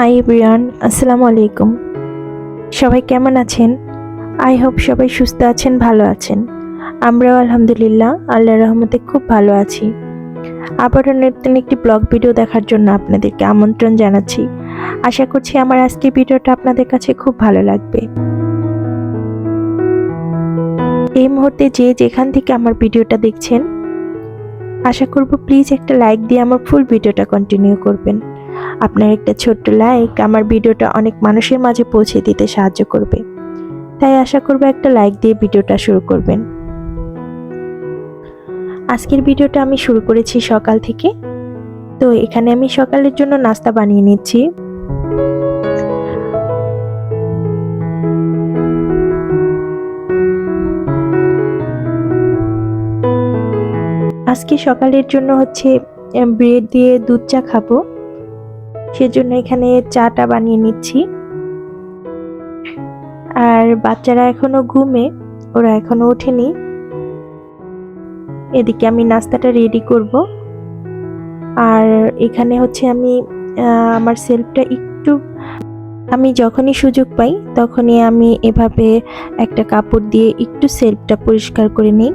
High Brian আসসালামু আলাইকুম। সবাই কেমন আছেন? আই হোপ সবাই সুস্থ আছেন, ভালো আছেন। আমরাও আলহামদুলিল্লাহ আল্লাহ রহমতে খুব ভালো আছি। আবারও নতুন একটি ব্লগ ভিডিও দেখার জন্য আপনাদেরকে আমন্ত্রণ জানাচ্ছি। আশা করছি আমার আজকের ভিডিওটা আপনাদের কাছে খুব ভালো লাগবে। এই মুহূর্তে যে যেখান থেকে আমার ভিডিওটা দেখছেন, আশা করব প্লিজ একটা লাইক দিয়ে আমার ফুল ভিডিওটা কন্টিনিউ করবেন। আপনার একটা ছোট্ট লাইক আমার ভিডিওটা অনেক মানুষের মাঝে পৌঁছে দিতে সাহায্য করবে। তাই আশা করব একটা লাইক দিয়ে ভিডিওটা শুরু করবেন। আজকের ভিডিওটা আমি শুরু করেছি সকাল থেকে। তো এখানে আমি সকালের জন্য নাস্তা বানিয়ে নিচ্ছি। আজকে সকালের জন্য হচ্ছে ব্রেড দিয়ে দুধ চা খাব। সেজন্য এখানে চাটা বানিয়ে নিচ্ছি। আর বাচ্চারা এখনও ঘুমে, ওরা এখনও ওঠেনি। এদিকে আমি নাস্তাটা রেডি করব। আর এখানে হচ্ছে আমি আমার সেলফটা একটু, আমি যখনই সুযোগ পাই, তখনই আমি এভাবে একটা কাপড় দিয়ে একটু সেলফটা পরিষ্কার করে নিই।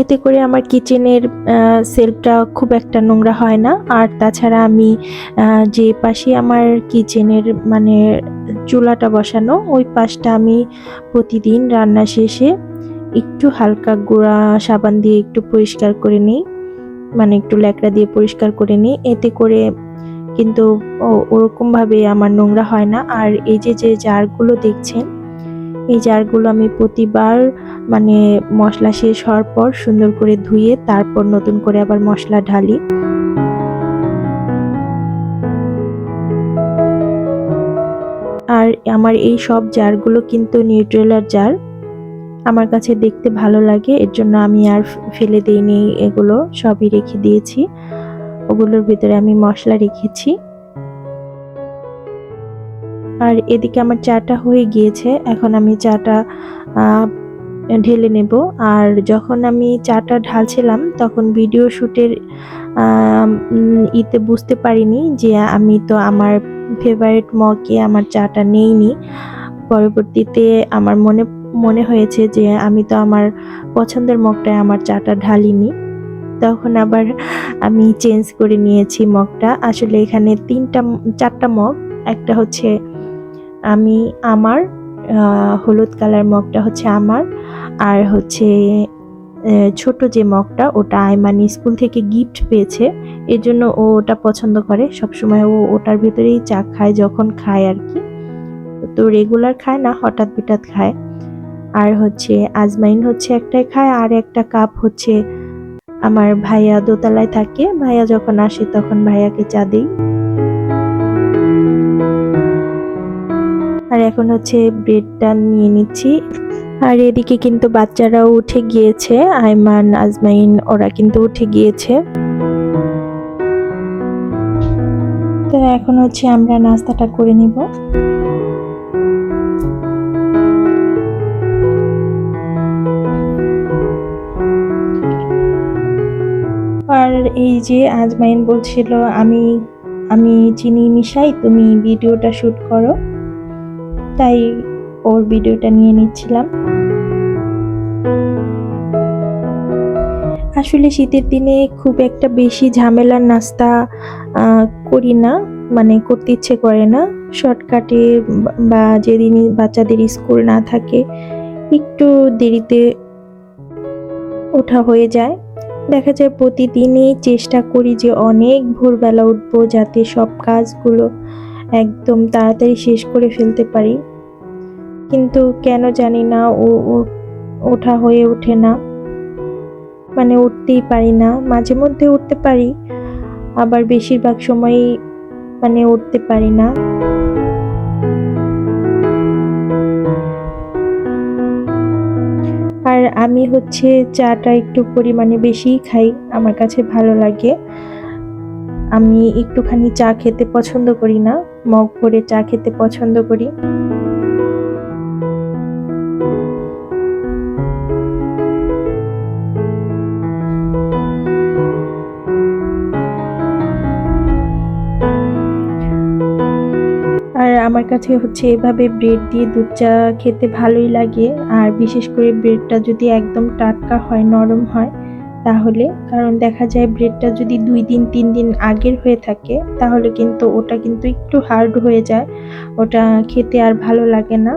এতে করে আমার কিচেনের সেলফটা খুব একটা নোংরা হয় না। আর তাছাড়া আমি যে পাশে আমার কিচেনের মানে চুলাটা বসানো, ওই পাশটা আমি প্রতিদিন রান্না শেষে একটু হালকা গুঁড়া সাবান দিয়ে একটু পরিষ্কার করে নিই। মানে একটু ল্যাকড়া দিয়ে পরিষ্কার করে নিই। এতে করে কিন্তু ওরকমভাবে আমার নোংরা হয় না। আর এই যে যে জারগুলো দেখছেন এই জারগুলো আমি প্রতিবার মানে মশলা শেষ হওয়ার পর সুন্দর করে ধুয়ে তারপর নতুন করে আবার মশলা ঢালি। আর আমার এই সব জারগুলো কিন্তু নিউট্রেলার জার। আমার কাছে দেখতে ভালো লাগে, এর জন্য আমি আর ফেলে দিইনি এগুলো, সবই রেখে দিয়েছি। ওগুলোর ভিতরে আমি মশলা রেখেছি। আর এদিকে আমার চাটা হয়ে গিয়েছে, এখন আমি চাটা ঢেলে নেব। আর যখন আমি চাটা ঢালছিলাম, তখন ভিডিও শ্যুটের ইতে বুঝতে পারিনি যে আমি তো আমার ফেভারিট মগে আমার চাটা নেইনি। পরবর্তীতে আমার মনে মনে হয়েছে যে আমি তো আমার পছন্দের মগটায় আমার চাটা ঢালিনি। তখন আবার আমি চেঞ্জ করে নিয়েছি মগটা। আসলে এখানে তিনটা, চারটা মগ, একটা হচ্ছে আমি আমার হলুদ কালার মগটা হচ্ছে আমার, আর হচ্ছে ছোট যে মগটা ওটা আইমান স্কুল থেকে গিফট পেয়েছে। এর জন্য ও ওটা পছন্দ করে। সবসময় ও ওটার ভেতরেই চা খায়, যখন খায় আর কি। তো রেগুলার খায় না, হঠাৎ বিঠাৎ খায়। আর হচ্ছে, আজমাইন হচ্ছে একটাই খায়, আর একটা কাপ হচ্ছে আমার ভাইয়া দোতলায় থাকে। ভাইয়া যখন আসে তখন ভাইয়াকে চা দিই। আর এখন হচ্ছে ব্রেডটা নিয়ে নিচ্ছি। আর এদিকে কিন্তু বাচ্চারাও উঠে গিয়েছে, আইমান, আজমাইন, ওরা কিন্তু উঠে গিয়েছে। তো এখন হচ্ছে আমরা নাস্তাটা করে নিব। আর এই যে আজমাইন বলছিল, আমি আমি চিনি মিশাই, তুমি ভিডিওটা শুট করো। তাই ওর ভিডিওটা নিয়ে নিচ্ছিলাম। আসলে শীতের দিনে খুব একটা বেশি ঝামেলার নাস্তা করি না মানে করতে ইচ্ছে করে না। শর্টকাটে বা যেদিন বাচ্চাদের স্কুল না থাকে, একটু দেরিতে ওঠা হয়ে যায়। দেখা যায় প্রতিদিনই চেষ্টা করি যে অনেক ভোরবেলা উঠবো যাতে সব কাজগুলো একদম তাড়াতাড়ি শেষ করে ফেলতে পারি। কিন্তু কেন জানি না, ও ওঠা হয়ে ওঠে না। মানে উঠতেই পারি না। মাঝে মধ্যে উঠতে পারি, আবার বেশিরভাগ সময়ই মানে উঠতে পারি না। আর আমি হচ্ছে চাটা একটু পরিমাণে বেশিই খাই, আমার কাছে ভালো লাগে। আমি একটুখানি চা খেতে পছন্দ করি না। মগ ভরে চা খেতে পছন্দ করি। আর আমার কাছে হচ্ছে এভাবে ব্রেড দিয়ে দুধ চা খেতে ভালোই লাগে। আর বিশেষ করে ব্রেডটা যদি একদম টাটকা হয়, নরম হয় তাহলে? কারণ দেখা যায় ব্রেডটা যদি দুই দিন, তিন দিন আগের হয়ে থাকে, তাহলে কিন্তু ওটা কিন্তু একটু হার্ড হয়ে যায়। ওটা খেতে আর ভালো লাগে না।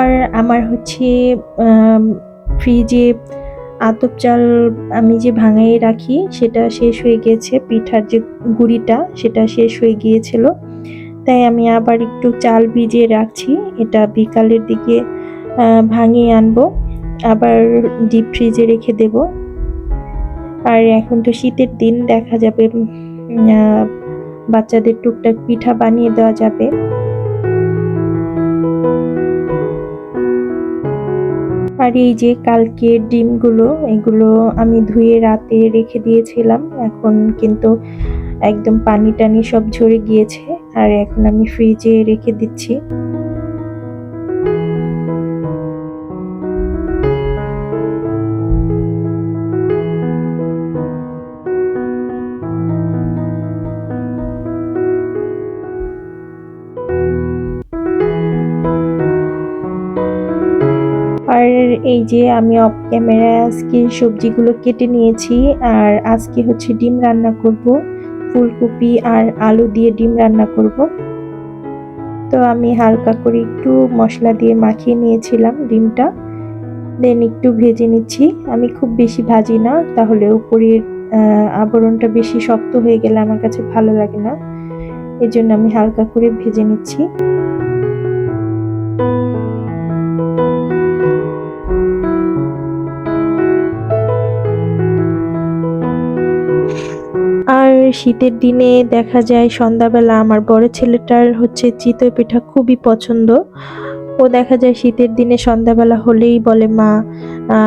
আর আমার হচ্ছে ফ্রিজে আতপ চাল আমি যে ভাঙাই রাখি, সেটা শেষ হয়ে গিয়েছে পিঠার যে গুড়িটা, সেটা শেষ হয়ে গিয়েছিল। তাই আমি আবার একটু চাল ভিজিয়ে রাখছি। এটা বিকালের দিকে ভাঙিয়ে আনব। আবার ডিপ ফ্রিজে রেখে দেব। আর এখন তো শীতের দিন, দেখা যাবে বাচ্চাদের টুকটাক পিঠা বানিয়ে দেওয়া যাবে। আর এই যে কালকে ডিমগুলো, এগুলো আমি ধুয়ে রাতে রেখে দিয়েছিলাম। এখন কিন্তু একদম পানি টানি সব ঝরে গিয়েছে। আর এখন আমি ফ্রিজে রেখে দিচ্ছি। যে আমি অফ ক্যামেরায় আজকে সবজিগুলো কেটে নিয়েছি আর আজকে হচ্ছে ডিম রান্না করব, ফুলকপি আর আলু দিয়ে ডিম রান্না করব। তো আমি হালকা করে একটু মশলা দিয়ে মাখিয়ে নিয়েছিলাম ডিমটা। দেন একটু ভেজে নিচ্ছি। আমি খুব বেশি ভাজি না, তাহলে উপরের আবরণটা বেশি শক্ত হয়ে গেলে আমার কাছে ভালো লাগে না। এজন্য আমি হালকা করে ভেজে নিচ্ছি। শীতের দিনে দেখা যায় সন্ধ্যাবেলা আমার বড় ছেলেটার হচ্ছে চিতই পিঠা খুবই পছন্দ। ও দেখা যায় শীতের দিনে সন্ধ্যাবেলা হলেই বলে, মা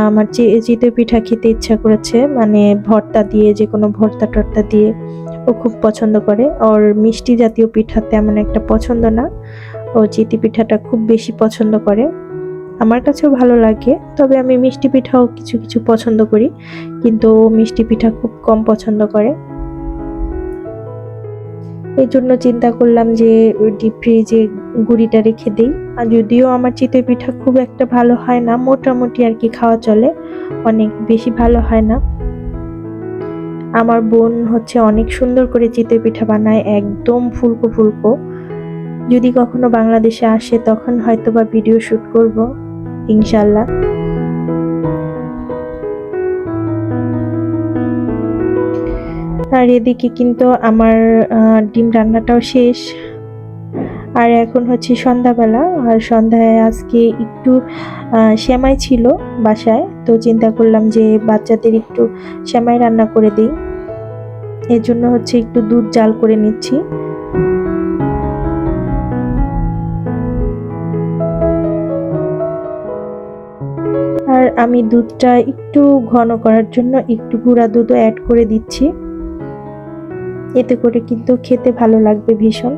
আমার চিতই পিঠা খেতে ইচ্ছা করেছে। মানে ভর্তা দিয়ে যে কোনো ভর্তা টর্তা দিয়ে ও খুব পছন্দ করে। ওর মিষ্টি জাতীয় পিঠা তেমন একটা পছন্দ না। ও চিতি পিঠাটা খুব বেশি পছন্দ করে। আমার কাছেও ভালো লাগে, তবে আমি মিষ্টি পিঠাও কিছু কিছু পছন্দ করি। কিন্তু মিষ্টি পিঠা খুব কম পছন্দ করে। এই জন্য চিন্তা করলাম যে ডিপ ফ্রিজে গুড়িটা রেখে দিই। আর যদিও আমার চিতই পিঠা খুব একটা ভালো হয় না, মোটামুটি আর কি খাওয়া চলে, অনেক বেশি ভালো হয় না। আমার বোন হচ্ছে অনেক সুন্দর করে চিতই পিঠা বানায়, একদম ফুলকো ফুলকো। যদি কখনো বাংলাদেশে আসে, তখন হয়তো বা ভিডিও শ্যুট করব ইনশাল্লাহ আর এদিকে কিন্তু আমার ডিম রান্নাটাও শেষ। আর এখন হচ্ছে সন্ধ্যাবেলা, আর সন্ধ্যায় আজকে একটু শ্যামাই ছিল বাসায়, তো চিন্তা করলাম যে বাচ্চাদের একটু শ্যামাই রান্না করে দিই। এর জন্য হচ্ছে একটু দুধ জাল করে নিচ্ছি। আর আমি দুধটা একটু ঘন করার জন্য একটু গুঁড়া দুধও অ্যাড করে দিচ্ছি। এতে করে কিন্তু খেতে ভালো লাগবে ভীষণ।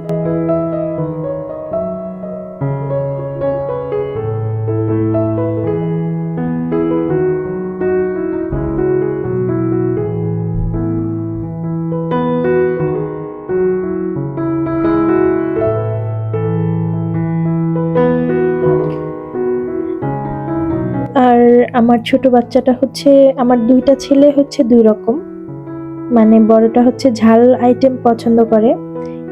আর আমার ছোট বাচ্চাটা হচ্ছে, আমার দুইটা ছেলে হচ্ছে দুই রকম। মানে বড়টা হচ্ছে ঝাল আইটেম পছন্দ করে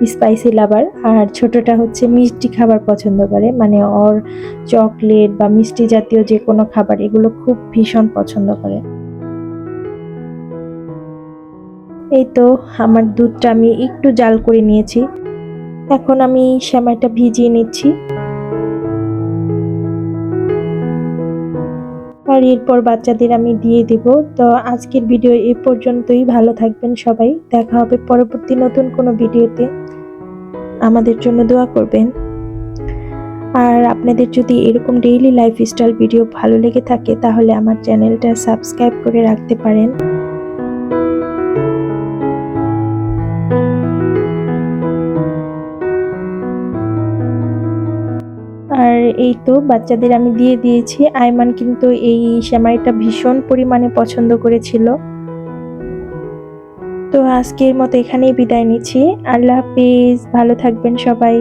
স্পাইসি লাভার আর ছোটটা হচ্ছে মিষ্টি খাবার পছন্দ করে মানে ওর চকলেট বা মিষ্টি জাতীয় যে কোনো খাবার, এগুলো খুব ভীষণ পছন্দ করে। এই তো আমার দুধটা আমি একটু জাল করে নিয়েছি। এখন আমি সেমাইটা ভিজিয়ে নিচ্ছি। আর এরপর বাচ্চাদের আমি দিয়ে দেব। তো আজকের ভিডিও এ পর্যন্তই। ভালো থাকবেন সবাই। দেখা হবে পরবর্তী নতুন কোনো ভিডিওতে। আমাদের জন্য দোয়া করবেন। আর আপনাদের যদি এরকম ডেইলি লাইফস্টাইল ভিডিও ভালো লেগে থাকে, তাহলে আমার চ্যানেলটা সাবস্ক্রাইব করে রাখতে পারেন। এই তো বাচ্চাদের আমি দিয়ে দিয়েছি। আয়মান কিন্তু এই সেমাইটা ভীষণ পরিমাণে পছন্দ করেছিল। তো আজকের মতো এখানেই বিদায় নিচ্ছি। আল্লাহ হাফিজ, ভালো থাকবেন সবাই।